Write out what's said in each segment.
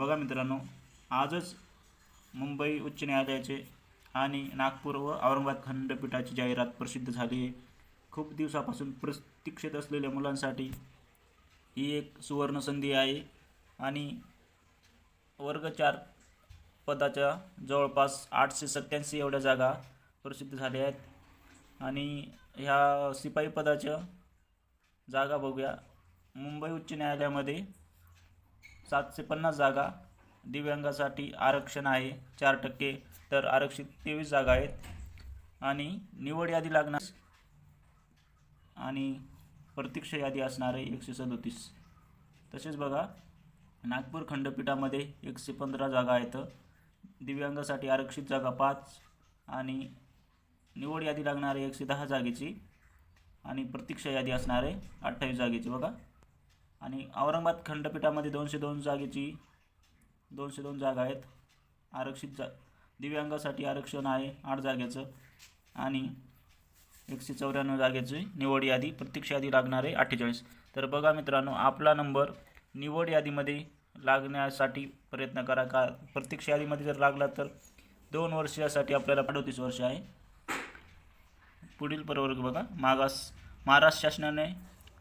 बघा मित्रांनो आजच मुंबई उच्च न्यायालयाचे आणि नागपूर व औरंगाबाद खंडपीठाची जाहिरात प्रसिद्ध झाली आहे. खूप दिवसापासून प्रतीक्षेत असलेल्या मुलांसाठी ही एक सुवर्ण संधी आहे आणि वर्ग चार पदाच्या जवळपास आठशे सत्याऐंशी एवढ्या जागा प्रसिद्ध झाल्या आहेत. आणि ह्या शिपाई पदाच्या जागा बघूया. मुंबई उच्च न्यायालयामध्ये सातशे पन्नास जागा दिव्यांगासाठी आरक्षण आहे चार टक्के तर आरक्षित तेवीस जागा आहेत. आणि निवड यादी लागणार आणि प्रतीक्षा यादी असणार आहे एकशे सदोतीस. तसेच बघा नागपूर खंडपीठामध्ये एकशे पंधरा जागा आहेत. दिव्यांगासाठी आरक्षित जागा पाच आणि निवड यादी लागणार आहे एकशे दहा जागेची आणि प्रतीक्षा यादी असणार आहे अठ्ठावीस जागेची. बघा आणि औरंगाबाद खंडपीठामध्ये दोनशे दोन जागेची दोनशे दोन जागा आहेत. आरक्षित जा दिव्यांगासाठी आरक्षण आहे आठ जागेचं. आणि एकशे चौऱ्याण्णव जागेची निवड यादी प्रत्यक्ष यादी लागणार आहे अठ्ठेचाळीस. तर बघा मित्रांनो आपला नंबर निवड यादीमध्ये लागण्यासाठी प्रयत्न करा. का प्रत्यक्ष यादीमध्ये जर लागला तर दोन वर्षासाठी आपल्याला अडतीस वर्ष आहे. पुढील प्रवर्ग बघा. मागास महाराष्ट्र शासनाने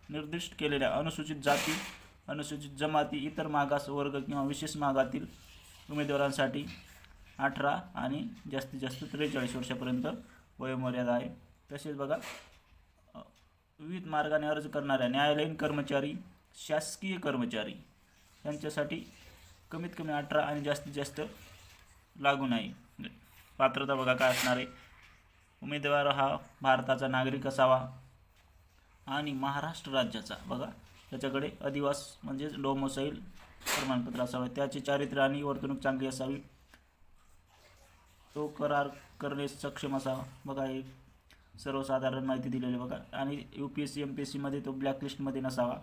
निर्दिष्ट केलेल्या अनुसूचित जाती अनुसूचित जमाती इतर मागास वर्ग किंवा विशेष मागातील उमेदवारांसाठी अठरा आणि जास्तीत जास्त त्रेचाळीस वर्षापर्यंत वयोमर्यादा आहे. तसेच बघा विविध मार्गाने अर्ज करणाऱ्या न्यायालयीन कर्मचारी शासकीय कर्मचारी यांच्यासाठी कमीत कमी अठरा आणि जास्तीत जास्त लागू नाही म्हणजे पात्रता बघा काय असणार आहे. उमेदवार हा भारताचा नागरिक असावा. आणि महाराष्ट्र राज्याचा. बघा त्याच्याकडे अधिवास म्हणजेच डोमोसाईल प्रमाणपत्र असावे. त्याचे चारित्र्य आणि वर्तणूक चांगली असावी. तो करार करणे सक्षम असावा. बघा एक सर्वसाधारण माहिती दिलेली बघा. आणि U P S C M P S सीमध्ये तो ब्लॅकलिस्टमध्ये नसावा.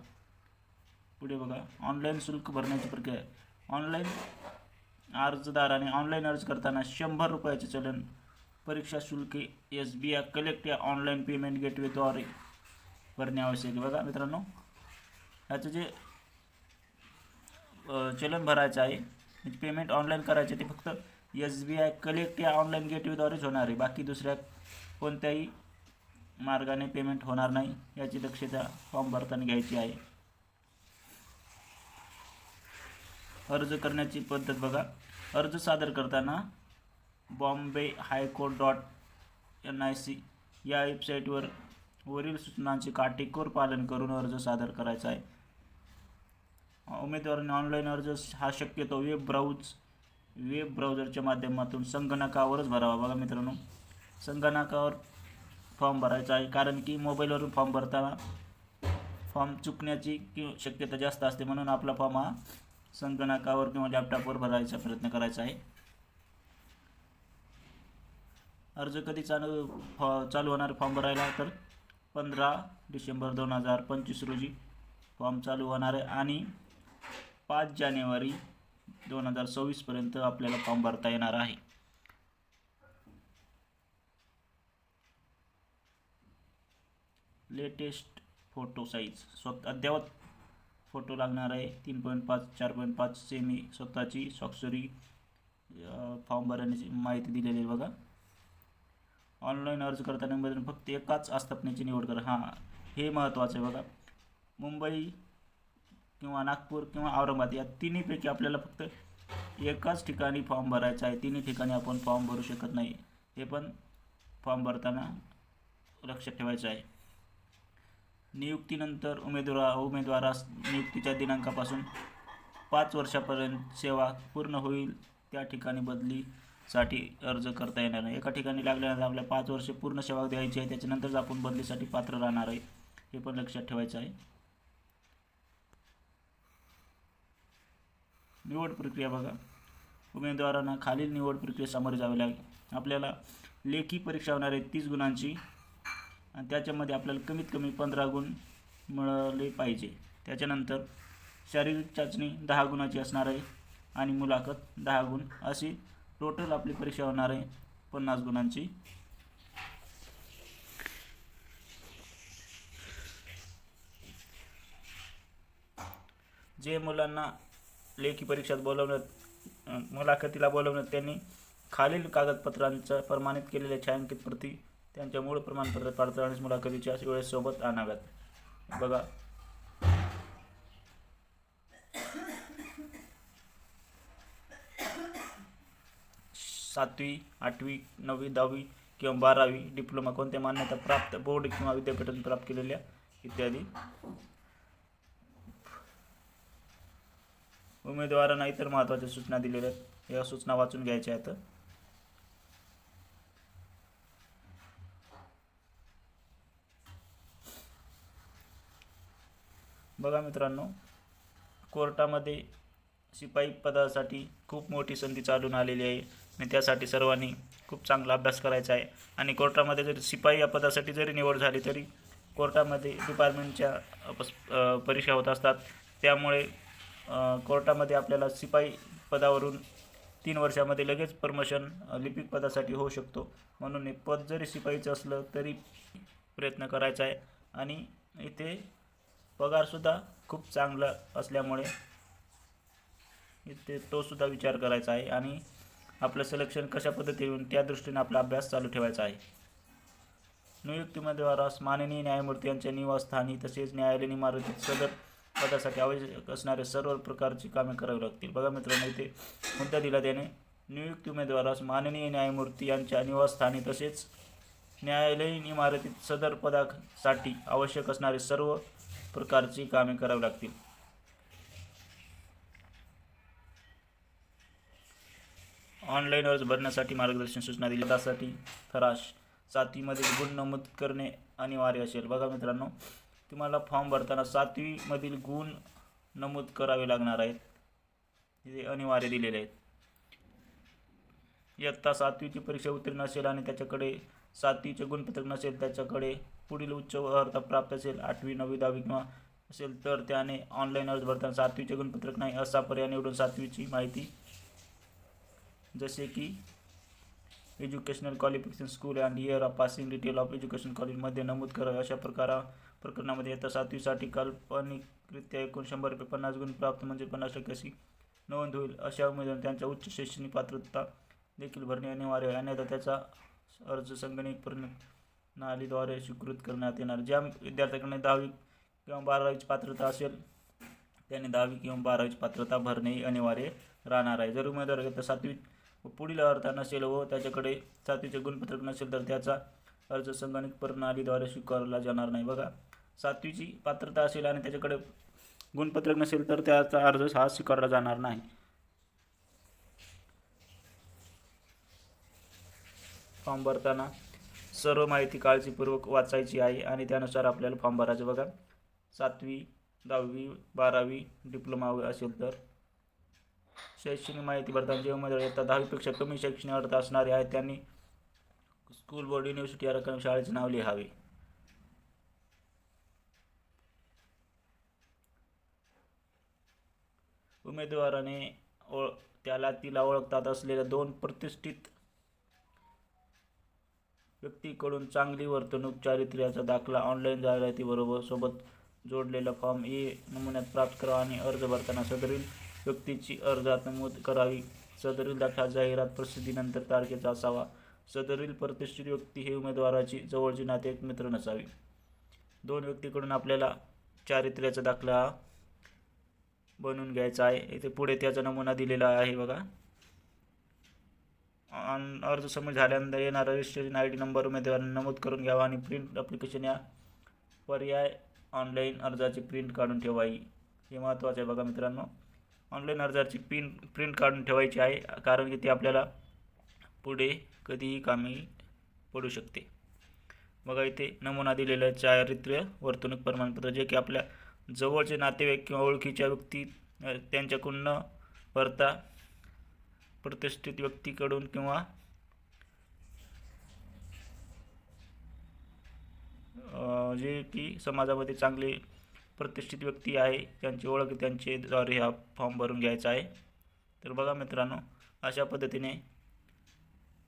पुढे बघा ऑनलाईन शुल्क भरण्याची प्रक्रिया. ऑनलाईन अर्जदाराने ऑनलाईन अर्ज करताना शंभर रुपयाचे चलन. परीक्षा शुल्क एस बी आय कलेक्ट या ऑनलाईन पेमेंट गेटवेद्वारे भरणे आवश्यक आहे. बघा मित्रांनो ह्याचं जे चलन भरायचं आहे म्हणजे पेमेंट ऑनलाईन करायचे ते फक्त एस बी आय कलेक्ट या ऑनलाईन गेटवेद्वारेच होणार आहे. बाकी दुसऱ्या कोणत्याही मार्गाने पेमेंट होणार नाही याची दक्षता फॉर्म भरताना घ्यायची आहे. अर्ज करण्याची पद्धत बघा. अर्ज सादर करताना Bombay high court dot N I C या वेबसाईटवर वरील सूचनांचे काटेकोर पालन करून अर्ज सादर करायचा आहे. उमेदवारांनी ऑनलाईन अर्ज हा शक्यतो वेब ब्राउज वेब ब्राउझरच्या माध्यमातून संगणकावरच भरावा. बघा मित्रांनो संगणकावर फॉर्म भरायचा आहे. कारण की मोबाईलवरून फॉर्म भरताना फॉर्म चुकण्याची कि शक्यता जास्त असते. म्हणून आपला फॉर्म हा संगणकावर किंवा लॅपटॉपवर भरायचा प्रयत्न करायचा आहे. अर्ज कधी चालू फॉ चालू होणार फॉर्म भरायला? तर पंधरा डिसेंबर दोन हजार पंचवीस रोजी फॉर्म चालू होणार आहे आणि पाच जानेवारी दोन हजार सव्वीसपर्यंत आपल्याला फॉर्म भरता येणार आहे. लेटेस्ट फोटो साईज स्वत अद्ययावत फोटो लागणार आहे. तीन पॉईंट पाच चार पॉईंट पाच सेमी स्वतःची स्वाक्षरी फॉर्म भरण्याची माहिती दिलेली आहे बघा. ऑनलाईन अर्ज करताना मध्ये फक्त एकाच आस्थापनेची निवड करा. हां हे महत्त्वाचं आहे बघा. मुंबई किंवा नागपूर किंवा औरंगाबाद या तिन्हीपैकी आपल्याला फक्त एकाच ठिकाणी फॉर्म भरायचा आहे. तिन्ही ठिकाणी आपण फॉर्म भरू शकत नाही. हे पण फॉर्म भरताना लक्षात ठेवायचं आहे. नियुक्तीनंतर उमेदवारा उमेदवारास नियुक्तीच्या दिनांकापासून पाच वर्षापर्यंत सेवा पूर्ण होईल. त्या ठिकाणी बदली साठी अर्ज करता येणार नाही. एका ठिकाणी लागल्यानंतर आपल्याला पाच वर्षे पूर्ण सेवा द्यायची आहे त्याच्यानंतरच आपण बदलीसाठी पात्र राहणार आहे हे पण लक्षात ठेवायचं आहे. निवड प्रक्रिया बघा. उमेदवारांना खालील निवड प्रक्रिया सामोरे जावे लागेल. आपल्याला लेखी परीक्षा होणार आहे तीस गुणांची आणि त्याच्यामध्ये आपल्याला कमीत कमी पंधरा गुण मिळाले पाहिजे. त्याच्यानंतर शारीरिक चाचणी दहा गुणाची असणार आहे आणि मुलाखत दहा गुण. अशी टोटल आपली परीक्षा होणार आहे पन्नास गुणांची. जे मुलांना लेखी परीक्षेत बोलवण्यात मुलाखतीला बोलवण्यात त्यांनी खालील कागदपत्रांच्या प्रमाणित केलेल्या छायांकित प्रती त्यांच्या मूळ प्रमाणपत्र पडताळणीस मुलाखतीच्या वेळेसोबत आणाव्यात. बघा सातवी आठवी नववी दहावी किंवा बारावी डिप्लोमा कोणत्या मान्यता प्राप्त बोर्ड किंवा विद्यापीठातून प्राप्त केलेल्या इत्यादी. उमेदवारांना इतर महत्त्वाच्या सूचना दिलेल्या आहेत. या सूचना वाचून घ्यायच्या आहेत. बघा मित्रांनो कोर्टामध्ये शिपाई पदासाठी खूप मोठी संधी चालून आलेली आहे. आणि त्यासाठी सर्वांनी खूप चांगला अभ्यास करायचा आहे. आणि कोर्टामध्ये जरी शिपाई या पदासाठी जरी निवड झाली तरी कोर्टामध्ये डिपार्टमेंटच्या पस- परीक्षा होत असतात. त्यामुळे कोर्टामध्ये आपल्याला शिपाई पदावरून तीन वर्षामध्ये लगेच प्रमोशन लिपिक पदासाठी होऊ शकतो. म्हणून हे पद जरी शिपाईचं असलं तरी प्रयत्न करायचा आहे. आणि इथे पगारसुद्धा खूप चांगला असल्यामुळे इथे तोसुद्धा विचार करायचा आहे. आणि आपलं सिलेक्शन कशा पद्धतीने येऊन त्या दृष्टीने आपला अभ्यास चालू ठेवायचा आहे. नियुक्ती उमेदवारास माननीय न्यायमूर्ती यांच्या निवासस्थानी तसेच न्यायालयीन इमारतीत सदर पदासाठी आवश्यक असणारे सर्व प्रकारची कामे करावी लागतील. बघा मित्रांनो इथे मुद्दा दिला त्याने. नियुक्ती उमेदवारास माननीय न्यायमूर्ती यांच्या निवासस्थानी तसेच न्यायालयीन इमारतीत सदर पदासाठी आवश्यक असणारे सर्व प्रकारची कामे करावी लागतील. ऑनलाईन अर्ज भरण्यासाठी मार्गदर्शन सूचना दिली. त्यासाठी फराश सातवीमध्ये गुण नमूद करणे अनिवार्य असेल. बघा मित्रांनो तुम्हाला फॉर्म भरताना सातवीमधील गुण नमूद करावे लागणार आहेत. हे अनिवार्य दिलेले आहेत. इयत्ता सातवीची परीक्षा उत्तीर्ण असेल आणि त्याच्याकडे सातवीचे गुणपत्रक नसेल त्याच्याकडे पुढील उच्च अर्हता प्राप्त असेल आठवी नववी दहावी किंवा असेल तर त्याने ऑनलाईन अर्ज भरताना सातवीचे गुणपत्रक नाही असा पर्याय निवडून सातवीची माहिती जसे की educational qualification school and year of passing detail of education कॉलेजमध्ये नमूद करावे अशा प्रकारा प्रकरणामध्ये येत्या सातवीसाठी काल्पनिकरित्या एकूण शंभर रुपये पन्नास गुण प्राप्त म्हणजे पन्नास टक्के अशी नोंद होईल. अशा उमेदवार त्यांच्या उच्च शैक्षणिक पात्रता देखील भरणे अनिवार्य आहे. अन्यथा त्याचा अर्ज संगणक प्रणालीद्वारे स्वीकृत करण्यात येणार. ज्या विद्यार्थ्याकडे दहावी किंवा बारावीची पात्रता असेल त्याने दहावी किंवा बारावीची पात्रता भरणे अनिवार्य राहणार आहे. जर उमेदवार घेता सातवी व पुढील अर्थ नसेल व त्याच्याकडे सातवीचे गुणपत्रक नसेल तर त्याचा अर्ज संगणक प्रणालीद्वारे स्वीकारला जाणार नाही. बघा सातवीची पात्रता असेल आणि त्याच्याकडे गुणपत्रक नसेल तर त्याचा अर्ज हा स्वीकारला जाणार नाही. फॉर्म भरताना सर्व माहिती काळजीपूर्वक वाचायची आहे आणि त्यानुसार आपल्याला फॉर्म भरायचं बघा सातवी दहावी बारावी डिप्लोमा असेल तर शैक्षणिक माहिती भरताना जे उमेदवार येतात दहावीपेक्षा कमी शैक्षणिक अर्थ असणारे आहेत त्यांनी स्कूल बोर्ड युनिव्हर्सिटी या शाळेचे नाव लिहावे. उमेदवाराने ओळ त्याला तिला ओळखतात असलेल्या दोन प्रतिष्ठित व्यक्तीकडून चांगली वर्तणूक चारित्र्याचा दाखला ऑनलाईन जाहिरातीबरोबर सोबत जोडलेला फॉर्म ए नमुन्यात प्राप्त करा आणि अर्ज भरताना सदरील व्यक्तीची अर्जात नमूद करावी. सदरील दाखला जाहिरात प्रसिद्धीनंतर तारखेचा असावा. सदरील प्रतिष्ठित व्यक्ती हे उमेदवाराची जवळची नातेवाईक मित्र नसावी. दोन व्यक्तीकडून आपल्याला चारित्र्याचा दाखला बनवून घ्यायचा आहे. इथे पुढे त्याचा नमुना दिलेला आहे बघा. अर्ज समज झाल्यानंतर येणारा रजिस्ट्रेशन आय डी नंबर उमेदवारांनी नमूद करून घ्यावा आणि प्रिंट अप्लिकेशन या पर्याय ऑनलाईन अर्जाची प्रिंट काढून ठेवावी. हे महत्त्वाचं आहे बघा मित्रांनो. ऑनलाईन अर्जाची पिन प्रिंट काढून ठेवायची आहे कारण की ती आपल्याला पुढे कधीही कामी पडू शकते. बघा इथे नमुना दिलेलं चारित्र्य वर्तणूक प्रमाणपत्र जे की आपल्या जवळचे नातेवाईक किंवा ओळखीच्या व्यक्ती त्यांच्याकडून न भरता प्रतिष्ठित व्यक्तीकडून किंवा जे की समाजामध्ये चांगले प्रतिष्ठित व्यक्ती आहे त्यांची ओळख त्यांचे द्वारे हा फॉर्म भरून घ्यायचा आहे. तर बघा मित्रांनो अशा पद्धतीने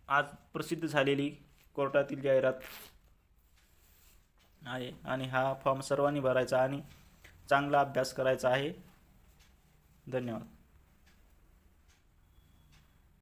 आज प्रसिद्ध झालेली कोर्टातील जाहिरात आहे आणि हा फॉर्म सर्वांनी भरायचा आणि चांगला अभ्यास करायचा आहे. धन्यवाद.